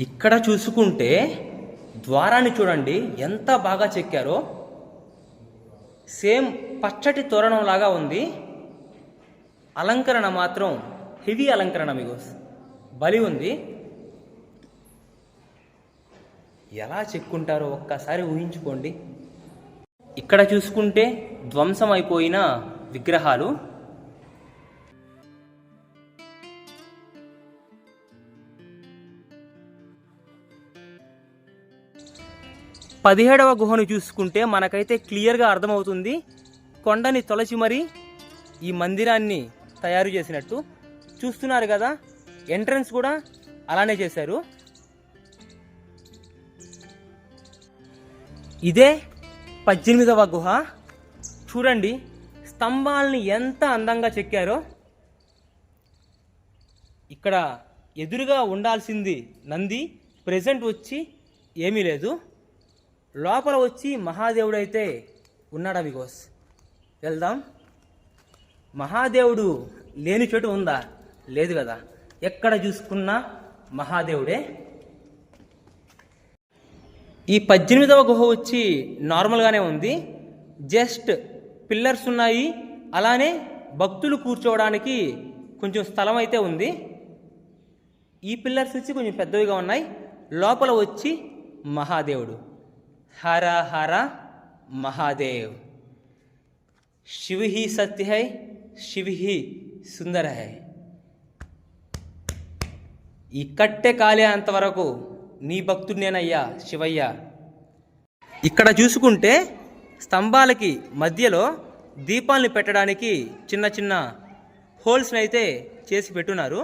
ఇక్కడ చూసుకుంటే ద్వారాన్ని చూడండి ఎంత బాగా చెక్కారో. సేమ్ పచ్చటి తోరణం లాగా ఉంది. అలంకరణ మాత్రం హెవీ అలంకరణ మీకు. బలి ఉంది. ఎలా చెక్కుంటారో ఒక్కసారి ఊహించుకోండి. ఇక్కడ చూసుకుంటే ధ్వంసం అయిపోయిన విగ్రహాలు. పదిహేడవ గుహను చూసుకుంటే మనకైతే క్లియర్గా అర్థమవుతుంది. కొండని తొలచి మరీ ఈ మందిరాన్ని తయారు చేసినట్టు. చూస్తున్నారు కదా ఎంట్రన్స్ కూడా అలానే చేశారు. ఇదే పద్దెనిమిదవ గుహ. చూడండి స్తంభాలని ఎంత అందంగా చెక్కారో. ఇక్కడ ఎదురుగా ఉండాల్సింది నంది ప్రజెంట్ వచ్చి ఏమీ లేదు. లోపల వచ్చి మహాదేవుడైతే ఉన్నాడా బికాస్? వెళ్దాం. మహాదేవుడు లేని చోటు ఉందా? లేదు కదా. ఎక్కడ చూసుకున్నా మహాదేవుడే. ఈ పద్దెనిమిదవ గుహ వచ్చి నార్మల్గానే ఉంది. జస్ట్ పిల్లర్స్ ఉన్నాయి. అలానే భక్తులు కూర్చోవడానికి కొంచెం స్థలం అయితే ఉంది. ఈ పిల్లర్స్ వచ్చి కొంచెం పెద్దవిగా ఉన్నాయి. లోపల వచ్చి మహాదేవుడు. హర హర మహాదేవ్ శివ హి సత్య హై శివ హి సుందర హై ఈ కట్టె కాలే అంతవరకు నీ భక్తుడినేనయ్యా శివయ్య. ఇక్కడ చూసుకుంటే స్తంభాలకి మధ్యలో దీపాలను పెట్టడానికి చిన్న చిన్న హోల్స్ని అయితే చేసి పెట్టున్నారు.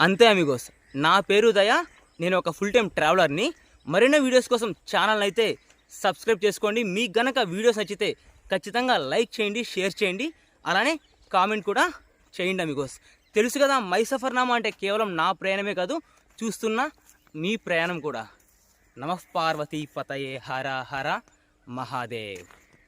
అంతే అమిగోస్. నా పేరు దయ నేను ఒక ఫుల్ టైం ట్రావెలర్ని. మరిన్ని వీడియోస్ కోసం ఛానల్ అయితే సబ్స్క్రైబ్ చేసుకోండి. మీకు గనక వీడియోస్ నచ్చితే ఖచ్చితంగా లైక్ చేయండి షేర్ చేయండి. అలానే కామెంట్ కూడా చేయండి మీకోస్ తెలుసు కదా మై సఫర్నామా అంటే కేవలం నా ప్రయాణమే కాదు చూస్తున్న మీ ప్రయాణం కూడా. నమః పార్వతీ పతయే హర హర మహాదేవ్.